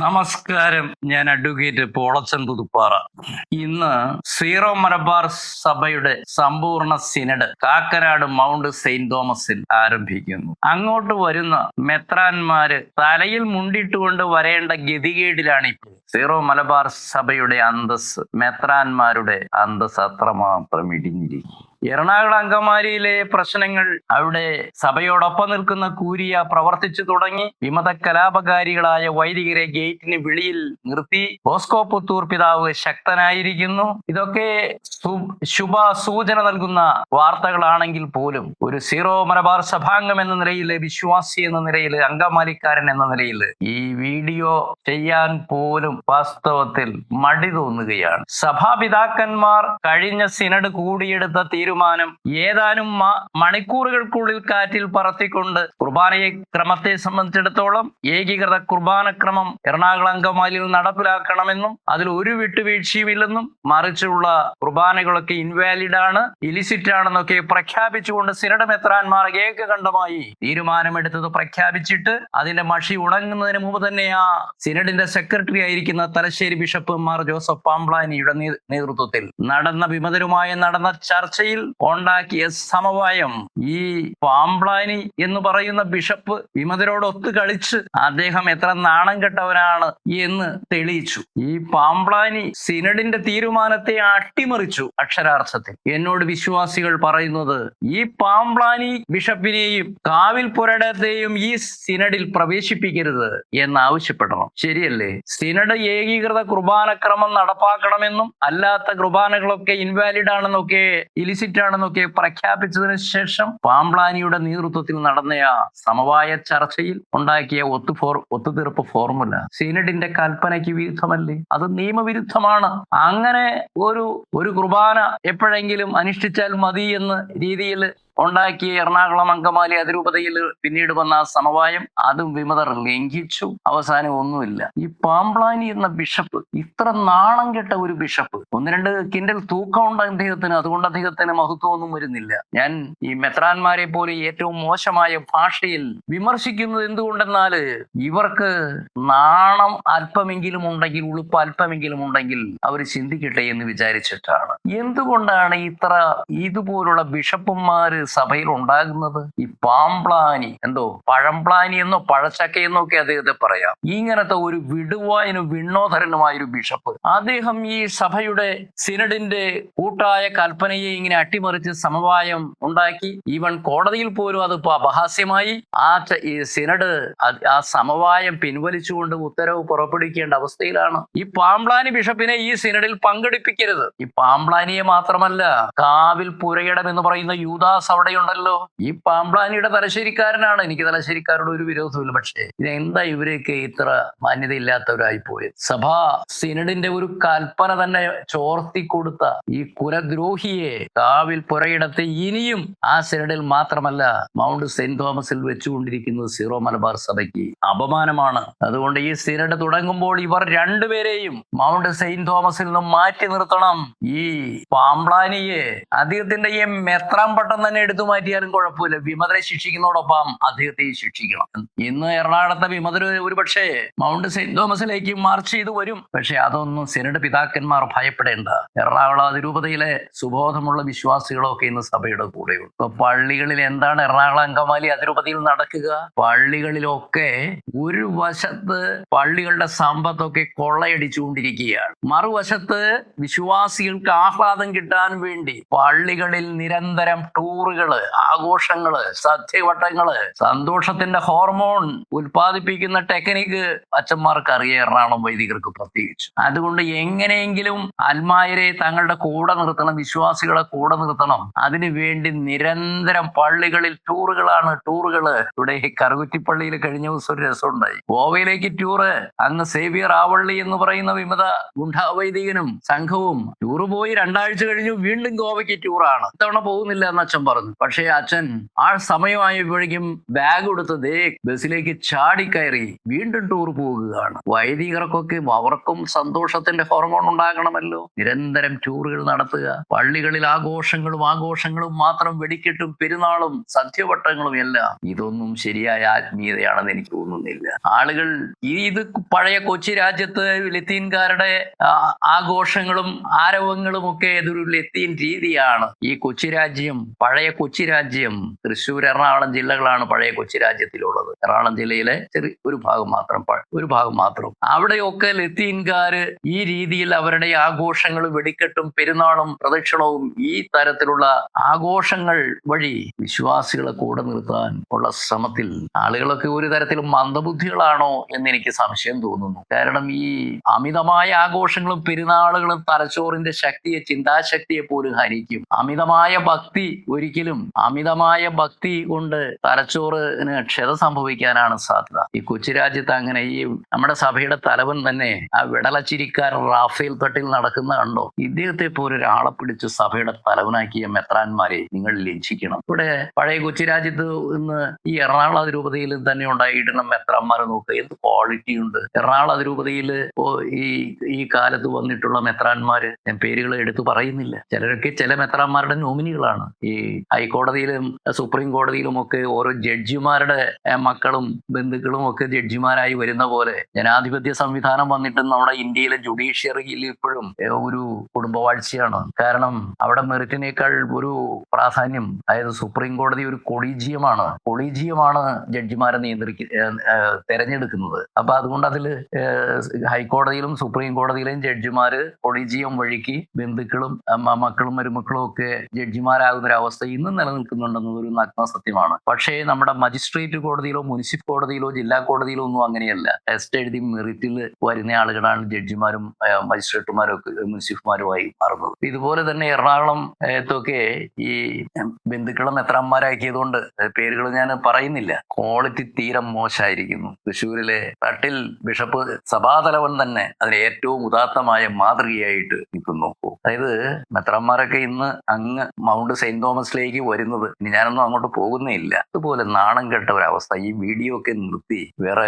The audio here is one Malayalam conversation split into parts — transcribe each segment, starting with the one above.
നമസ്കാരം. ഞാൻ അഡ്വക്കേറ്റ് പോളച്ചൻ പുതുപ്പാറ. ഇന്ന് സീറോ മലബാർ സഭയുടെ സമ്പൂർണ സിനഡ് കാക്കനാട് മൗണ്ട് സെയിന്റ് തോമസിൽ ആരംഭിക്കുന്നു. അങ്ങോട്ട് വരുന്ന മെത്രാന്മാര് തലയിൽ മുണ്ടിട്ടുകൊണ്ട് വരേണ്ട ഗതികേടിലാണ് ഇപ്പോൾ സീറോ മലബാർ സഭയുടെ അന്തസ് മെത്രാന്മാരുടെ അന്തസ് അത്രമാത്രം ഇടിഞ്ഞിരിക്കും എറണാകുളം അങ്കമാലിയിലെ പ്രശ്നങ്ങൾ അവിടെ സഭയോടൊപ്പം നിൽക്കുന്ന കൂരിയ പ്രവർത്തിച്ചു തുടങ്ങി. വിമത കലാപകാരികളായ വൈദികരെ ഗേറ്റിന് വെളിയിൽ നിർത്തി. ബോസ്കോ പുത്തൂർ പിതാവ് ശക്തനായിരിക്കുന്നു. ഇതൊക്കെ ശുഭ സൂചന നൽകുന്ന വാർത്തകളാണെങ്കിൽ പോലും ഒരു സീറോ മലബാർ സഭാംഗം എന്ന നിലയിൽ വിശ്വാസി എന്ന നിലയിൽ അങ്കമാലിക്കാരൻ എന്ന നിലയിൽ ഈ വീഡിയോ ചെയ്യാൻ പോലും വാസ്തവത്തിൽ മടി തോന്നുകയാണ്. സഭാപിതാക്കന്മാർ കഴിഞ്ഞ സിനഡ് കൂടിയെടുത്ത ഏതാനും മണിക്കൂറുകൾക്കുള്ളിൽ കാറ്റിൽ പറത്തിക്കൊണ്ട് കുർബാനയെ ക്രമത്തെ സംബന്ധിച്ചിടത്തോളം ഏകീകൃത കുർബാനക്രമം എറണാകുളം അങ്കമാലിയിൽ നടപ്പിലാക്കണമെന്നും അതിൽ ഒരു വിട്ടുവീഴ്ചയുമില്ലെന്നും മറിച്ചുള്ള കുർബാനകളൊക്കെ ഇൻവാലിഡ് ആണ് ഇലിസിറ്റ് ആണെന്നൊക്കെ പ്രഖ്യാപിച്ചുകൊണ്ട് സിനഡ് മെത്രാൻമാർ ഏകകണ്ഠമായി തീരുമാനമെടുത്തത് പ്രഖ്യാപിച്ചിട്ട് അതിന്റെ മഷി ഉണങ്ങുന്നതിന് മുമ്പ് തന്നെ ആ സിനഡിന്റെ സെക്രട്ടറി ആയിരിക്കുന്ന തലശ്ശേരി ബിഷപ്പ് മാർ ജോസഫ് പാംബ്ലാനിയുടെ നേതൃത്വത്തിൽ നടന്ന വിമതരുമായി നടന്ന ചർച്ചയിൽ ഉണ്ടാക്കിയ സമവായം ഈ പാംപ്ലാനി എന്ന് പറയുന്ന ബിഷപ്പ് വിമതരോട് ഒത്തു കളിച്ച് അദ്ദേഹം എത്ര നാണം കെട്ടവനാണ് എന്ന് തെളിയിച്ചു. ഈ പാംപ്ലാനി സിനഡിന്റെ തീരുമാനത്തെ അട്ടിമറിച്ചു അക്ഷരാർത്ഥത്തിൽ. എന്നോട് വിശ്വാസികൾ പറയുന്നത് ഈ പാംപ്ലാനി ബിഷപ്പിനെയും കാവിൽ പുരടത്തെയും ഈ സിനഡിൽ പ്രവേശിപ്പിക്കരുത് എന്ന് ആവശ്യപ്പെടണം. ശരിയല്ലേ? സിനഡ് ഏകീകൃത കുർബാനക്രമം നടപ്പാക്കണമെന്നും അല്ലാത്ത കുർബാനകളൊക്കെ ഇൻവാലിഡ് ആണെന്നൊക്കെ ഇലിസിറ്റ് ആണെന്നൊക്കെ പ്രഖ്യാപിച്ചതിന് ശേഷം പാംബ്ലാനിയുടെ നേതൃത്വത്തിൽ നടന്ന സമവായ ചർച്ചയിൽ ഉണ്ടാക്കിയ ഒത്തു ഫോർ ഒത്തുതീർപ്പ് ഫോർമുല. സീനഡിന്റെ കൽപ്പനയ്ക്ക് വിരുദ്ധമല്ലേ? അത് നിയമവിരുദ്ധമാണ്. അങ്ങനെ ഒരു ഒരു കുർബാന എപ്പോഴെങ്കിലും അനുഷ്ഠിച്ചാൽ മതി എന്ന രീതിയിൽ ഉണ്ടാക്കിയ എറണാകുളം അങ്കമാലി അതിരൂപതയിൽ പിന്നീട് വന്ന സമവായം അതും വിമതർ ലംഘിച്ചു. അവസാനം ഒന്നുമില്ല. ഈ പാംപ്ലാനി എന്ന ബിഷപ്പ് ഇത്ര നാണം കെട്ട ഒരു ബിഷപ്പ്. ഒന്ന് രണ്ട് കിൻഡൽ തൂക്കമുണ്ട് അദ്ദേഹത്തിന്. അതുകൊണ്ട് അദ്ദേഹത്തിന് മഹത്വമൊന്നും വരുന്നില്ല. ഞാൻ ഈ മെത്രാന്മാരെ പോലെ ഏറ്റവും മോശമായ ഭാഷയിൽ വിമർശിക്കുന്നത് എന്തുകൊണ്ടെന്നാൽ ഇവർക്ക് നാണം അല്പമെങ്കിലും ഉണ്ടെങ്കിൽ ഉളുപ്പ് അല്പമെങ്കിലും ഉണ്ടെങ്കിൽ അവർ ചിന്തിക്കട്ടെ എന്ന് വിചാരിച്ചിട്ടാണ്. എന്തുകൊണ്ടാണ് ഇത്ര ഇതുപോലുള്ള ബിഷപ്പുമാര് സഭയിൽ ഉണ്ടാകുന്നത് ഈ പാംപ്ലാനി എന്തോ പഴംപ്ലാനി എന്നോ പഴച്ചക്കയെന്നോ ഒക്കെ അദ്ദേഹത്തെ പറയാം. ഇങ്ങനത്തെ ഒരു വിടുവായനും വിണ്ണോധരനുമായ ഒരു ബിഷപ്പ്. അദ്ദേഹം ഈ സഭയുടെ സിനഡിന്റെ കൂട്ടായ കൽപ്പനയെ ഇങ്ങനെ അട്ടിമറിച്ച് സമവായം ഉണ്ടാക്കി. ഈവൻ കോടതിയിൽ പോലും അത് അപഹാസ്യമായി ആ ഈ സിനഡ് ആ സമവായം പിൻവലിച്ചുകൊണ്ട് ഉത്തരവ് പുറപ്പെടുവിക്കേണ്ട അവസ്ഥയിലാണ്. ഈ പാംപ്ലാനി ബിഷപ്പിനെ ഈ സിനഡിൽ പങ്കെടുപ്പിക്കരുത്. ഈ പാംപ്ലാനിയെ മാത്രമല്ല കാവിൽ പുരയിടം എന്ന് പറയുന്ന യൂദാസ് അവിടെയുണ്ടല്ലോ. ഈ പാമ്പ്ലാനിയുടെ തലശ്ശേരിക്കാരനാണ്. എനിക്ക് തലശ്ശേരിക്കാരോട് ഒരു വിരോധമില്ല പക്ഷേ ഇതെന്താ ഇവരെയൊക്കെ ഇത്ര മാന്യതയില്ലാത്തവരായി പോയത്? സഭാ സിനഡിന്റെ ഒരു കൽപ്പന തന്നെ ചോർത്തി കൊടുത്ത ഈ കുലദ്രോഹിയെ കാവിൽ പുരയിടത്തെ ഇനിയും ആ സിനഡിൽ മാത്രമല്ല മൗണ്ട് സെന്റ് തോമസിൽ വെച്ചുകൊണ്ടിരിക്കുന്നത് സീറോ മലബാർ സഭയ്ക്ക് അപമാനമാണ്. അതുകൊണ്ട് ഈ സിനഡ് തുടങ്ങുമ്പോൾ ഇവർ രണ്ടുപേരെയും മൗണ്ട് സെയിന്റ് തോമസിൽ നിന്നും മാറ്റി നിർത്തണം. ഈ പാംപ്ലാനിയെ അദ്ദേഹത്തിന്റെ ഈ മെത്രാം പട്ടം തന്നെ എടുത്തു മാറ്റിയാലും കുഴപ്പമില്ല. വിമതരെ ശിക്ഷിക്കുന്നതോടൊപ്പം അദ്ദേഹത്തെ ശിക്ഷിക്കണം. ഇന്ന് എറണാകുളത്തെ വിമതര് ഒരുപക്ഷെ മൗണ്ട് സെന്റ് തോമസിലേക്ക് മാർച്ച് ചെയ്തു വരും. പക്ഷെ അതൊന്നും സെനഡ് പിതാക്കന്മാർ ഭയപ്പെടേണ്ട. എറണാകുളം അതിരൂപതയിലെ സുബോധമുള്ള വിശ്വാസികളൊക്കെ ഇന്ന് സഭയുടെ കൂടെയുണ്ട്. ഇപ്പൊ പള്ളികളിൽ എന്താണ് എറണാകുളം അങ്കമാലി അതിരൂപതയിൽ നടക്കുക? പള്ളികളിലൊക്കെ ഒരു വശത്ത് പള്ളികളുടെ സമ്പത്തൊക്കെ കൊള്ളയടിച്ചുകൊണ്ടിരിക്കുകയാണ്. മറുവശത്ത് വിശ്വാസികൾക്ക് ആഹ്ലാദം കിട്ടാൻ വേണ്ടി പള്ളികളിൽ നിരന്തരം ടൂറുകൾ ആഘോഷങ്ങൾ സദ്യവട്ടങ്ങൾ സന്തോഷത്തിന്റെ ഹോർമോൺ ഉൽപ്പാദിപ്പിക്കുന്ന ടെക്നിക്ക് അച്ഛന്മാർക്ക് അറിയാം വൈദികർക്ക് പ്രത്യേകിച്ച്. അതുകൊണ്ട് എങ്ങനെയെങ്കിലും അൽമായരെ തങ്ങളുടെ കൂടെ നിർത്തണം വിശ്വാസികളെ കൂടെ നിർത്തണം. അതിനുവേണ്ടി നിരന്തരം പള്ളികളിൽ ടൂറുകളാണ് ടൂറുകൾ ഇവിടെ കറുകുറ്റിപ്പള്ളിയിൽ കഴിഞ്ഞ ദിവസം ഒരു രസമുണ്ടായി. ഗോവയിലേക്ക് ടൂറ് അങ്ങ് സേവിയർ ആവള്ളി എന്ന് പറയുന്ന വിമത ഗുണ്ടാവൈദികനും സംഘവും ടൂറ് പോയി രണ്ടാഴ്ച കഴിഞ്ഞു വീണ്ടും ഗോവയ്ക്ക് ടൂറാണ് ഇത്തവണ പോകുന്നില്ല എന്ന് അച്ഛൻ പറഞ്ഞു. പറഞ്ഞു പക്ഷേ അച്ഛൻ ആ സമയമായപ്പോഴേക്കും ബാഗ് എടുത്ത് ദേ ബസ്സിലേക്ക് ചാടിക്കയറി വീണ്ടും ടൂർ പോകുകയാണ്. വൈദികർക്കൊക്കെ അവർക്കും സന്തോഷത്തിന്റെ ഹോർമോൺ ഉണ്ടാകണമല്ലോ. നിരന്തരം ടൂറുകൾ നടത്തുക. പള്ളികളിൽ ആഘോഷങ്ങളും ആഘോഷങ്ങളും മാത്രം വെടിക്കെട്ടും പെരുന്നാളും സദ്യവട്ടങ്ങളും എല്ലാം ഇതൊന്നും ശരിയായ ആത്മീയതയാണെന്ന് എനിക്ക് തോന്നുന്നില്ല. ആളുകൾ ഇത് പഴയ കൊച്ചി രാജ്യത്ത് ലത്തീൻകാരുടെ ആഘോഷങ്ങളും ആരവങ്ങളും ഒക്കെ ഇതൊരു ലത്തീൻ രീതിയാണ്. ഈ കൊച്ചി രാജ്യം പഴയ കൊച്ചി രാജ്യം തൃശ്ശൂർ എറണാകുളം ജില്ലകളാണ് പഴയ കൊച്ചി രാജ്യത്തിലുള്ളത്. എറണാകുളം ജില്ലയിലെ ചെറിയ ഒരു ഭാഗം മാത്രം ഒരു ഭാഗം മാത്രം. അവിടെയൊക്കെ ലത്തീൻകാര് ഈ രീതിയിൽ അവരുടെ ആഘോഷങ്ങൾ വെടിക്കെട്ടും പെരുന്നാളും പ്രദക്ഷിണവും ഈ തരത്തിലുള്ള ആഘോഷങ്ങൾ വഴി വിശ്വാസികളെ കൂടെ നിർത്താൻ ഉള്ള ശ്രമത്തിൽ ആളുകളൊക്കെ ഒരു തരത്തിലും മന്ദബുദ്ധികളാണോ എന്ന് എനിക്ക് സംശയം തോന്നുന്നു. കാരണം ഈ അമിതമായ ആഘോഷങ്ങളും പെരുന്നാളുകളും തലച്ചോറിന്റെ ശക്തിയെ ചിന്താശക്തിയെ പോലും ഹരിക്കും അമിതമായ ഭക്തി ഒരിക്കലും അമിതമായ ഭക്തി കൊണ്ട് തലച്ചോറിന് ക്ഷത സംഭവിക്കാനാണ് സാധ്യത. ഈ കൊച്ചു രാജ്യത്ത് അങ്ങനെ ഈ നമ്മുടെ സഭയുടെ തലവൻ തന്നെ ആ വിടലച്ചിരിക്കാരൻ റാഫേൽ തട്ടിൽ നടക്കുന്ന കണ്ടോ? ഇദ്ദേഹത്തെ പോലെ ഒരാളെ പിടിച്ച് സഭയുടെ തലവനാക്കിയ മെത്രാന്മാരെ നിങ്ങൾ ലജ്ജിക്കണം. ഇവിടെ പഴയ കൊച്ചി രാജ്യത്ത് ഇന്ന് ഈ എറണാകുളം അതിരൂപതയിൽ തന്നെ ഉണ്ടായിട്ടുള്ള മെത്രാന്മാരെ നോക്കുക എന്ത് ക്വാളിറ്റി ഉണ്ട്. എറണാകുളം അതിരൂപതയിൽ ഈ ഈ കാലത്ത് വന്നിട്ടുള്ള മെത്രാന്മാര് ഞാൻ പേരുകൾ എടുത്തു പറയുന്നില്ല. ചിലരൊക്കെ ചില മെത്രാന്മാരുടെ നോമിനികളാണ്. ഈ ഹൈക്കോടതിയിലും സുപ്രീം കോടതിയിലും ഒക്കെ ഓരോ ജഡ്ജിമാരുടെ മക്കളും ബന്ധുക്കളും ഒക്കെ ജഡ്ജിമാരായി വരുന്ന പോലെ ജനാധിപത്യ സംവിധാനം വന്നിട്ട് നമ്മുടെ ഇന്ത്യയിലെ ജുഡീഷ്യറിയിൽ ഇപ്പോഴും ഒരു കുടുംബവാഴ്ചയാണ് കാരണം അവിടെ മെറിറ്റിനേക്കാൾ ഒരു പ്രാധാന്യം അതായത് സുപ്രീം കോടതി ഒരു കൊളീജിയമാണ്. കൊളീജിയമാണ് ജഡ്ജിമാരെ നിയന്ത്രിക്ക തെരഞ്ഞെടുക്കുന്നത്. അപ്പൊ അതുകൊണ്ട് അതിൽ ഹൈക്കോടതിയിലും സുപ്രീം കോടതിയിലും ജഡ്ജിമാര് കൊളീജിയം വഴിക്ക് ബന്ധുക്കളും മക്കളും മരുമക്കളും ഒക്കെ ജഡ്ജിമാരാകുന്ന ഒരു അവസ്ഥ ഇന്നും നിലനിൽക്കുന്നുണ്ടെന്നത് ഒരു നഗ്ന സത്യമാണ് പക്ഷേ നമ്മുടെ മജിസ്ട്രേറ്റ് കോടതിയിലോ മുനിസിപ്പൽ കോടതിയിലോ ജില്ലാ കോടതിയിലോ ഒന്നും അങ്ങനെയല്ല. ടെസ്റ്റ് എഴുതി മെറിറ്റിൽ വരുന്ന ആളുകളാണ് ജഡ്ജിമാരും മജിസ്ട്രേറ്റുമാരും ഒക്കെ മുനിസിപ്പൽമാരുമായി മാറുന്നത്. ഇതുപോലെ തന്നെ എറണാകുളം ഏത്തൊക്കെ ഈ ബന്ധുക്കളും മെത്രാന്മാരാക്കിയതുകൊണ്ട് പേരുകൾ ഞാൻ പറയുന്നില്ല. ക്വാളിറ്റി തീരെ മോശമായിരിക്കുന്നു തൃശ്ശൂരിലെ തട്ടിൽ ബിഷപ്പ് സഭാതലവൻ തന്നെ അതിന് ഏറ്റവും ഉദാത്തമായ മാതൃകയായിട്ട് നിൽക്കുന്നു. അതായത് മെത്രാന്മാരൊക്കെ ഇന്ന് അങ്ങ് മൗണ്ട് സെയിന്റ് തോമസിലേക്ക് വരുന്നത് ഇനി ഞാനൊന്നും അങ്ങോട്ട് പോകുന്നേ ഇല്ല. അതുപോലെ നാണം കെട്ട ഒരവസ്ഥ ഈ വീഡിയോ ഒക്കെ നിർത്തി. വേറെ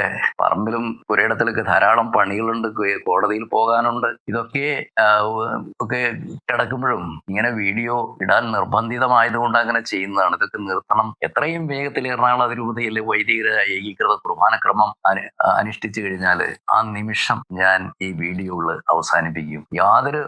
പറമ്പിലും പുരയിടത്തിലൊക്കെ ധാരാളം പണികളുണ്ട് കോടതിയിൽ പോകാനുണ്ട്. ഇതൊക്കെ ഒക്കെ കിടക്കുമ്പോഴും ഇങ്ങനെ വീഡിയോ ഇടാൻ നിർബന്ധിതമായതുകൊണ്ട് അങ്ങനെ ചെയ്യുന്നതാണ്. ഇതൊക്കെ നിർത്തണം. എത്രയും വേഗത്തിൽ എറണാകുളം അതിരൂപതയിലെ വൈദികര ഏകീകൃത കുർബാനക്രമം അനു അനുഷ്ഠിച്ചു കഴിഞ്ഞാൽ ആ നിമിഷം ഞാൻ ഈ വീഡിയോകൾ അവസാനിപ്പിക്കും. യാതൊരു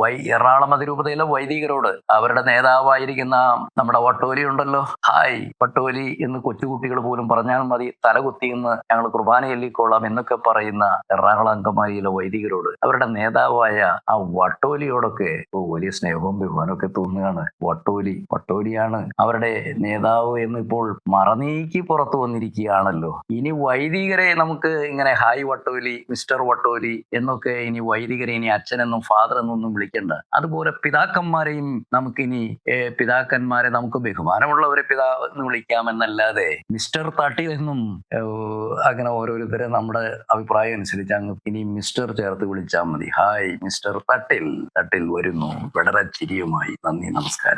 വൈ എറണാകുളം അതിരൂപതയിലെ വൈദികരോട് അവരുടെ നേതാവായിരിക്കുന്ന നമ്മുടെ വട്ടോലി ഉണ്ടല്ലോ. ഹായ് വട്ടോലി എന്ന് കൊച്ചുകുട്ടികൾ പോലും പറഞ്ഞാൽ മതി തലകുത്തി എന്ന് ഞങ്ങൾ കുർബാന ചൊല്ലിക്കോളാം എന്നൊക്കെ പറയുന്ന എറണാകുളം അങ്കമാലിയിലെ വൈദികരോട് അവരുടെ നേതാവായ ആ വട്ടോലിയോടൊക്കെ വലിയ സ്നേഹവും ബഹുമാനമൊക്കെ തോന്നുകയാണ്. വട്ടോലി വട്ടോലിയാണ് അവരുടെ നേതാവ് എന്ന് ഇപ്പോൾ മറനീക്കി പുറത്തു വന്നിരിക്കുകയാണല്ലോ. ഇനി വൈദികരെ നമുക്ക് ഇങ്ങനെ ഹായ് വട്ടോലി മിസ്റ്റർ വട്ടോലി എന്നൊക്കെ ഇനി വൈദികരെ ഇനി അച്ഛനെന്നും ഫാദർ എന്നൊന്നും വിളിക്കണ്ട അതുപോലെ പിതാക്കന്മാരെയും നമുക്കിനി പിതാക്കന്മാരെ നമുക്ക് ബഹുമാനമുള്ളവരെ പിതാവ് എന്ന് വിളിക്കാമെന്നല്ലാതെ മിസ്റ്റർ തട്ടി എന്നും അങ്ങനെ ഓരോരുത്തരെ നമ്മുടെ അഭിപ്രായം അനുസരിച്ച് അങ്ങ് ഇനി മിസ്റ്റർ ചേർത്ത് വിളിച്ചാൽ മതി. ഹായ് മിസ്റ്റർ തട്ടിൽ. തട്ടിൽ വരുന്നു. വളരെ ചിരിയുമായി. നന്ദി നമസ്കാരം.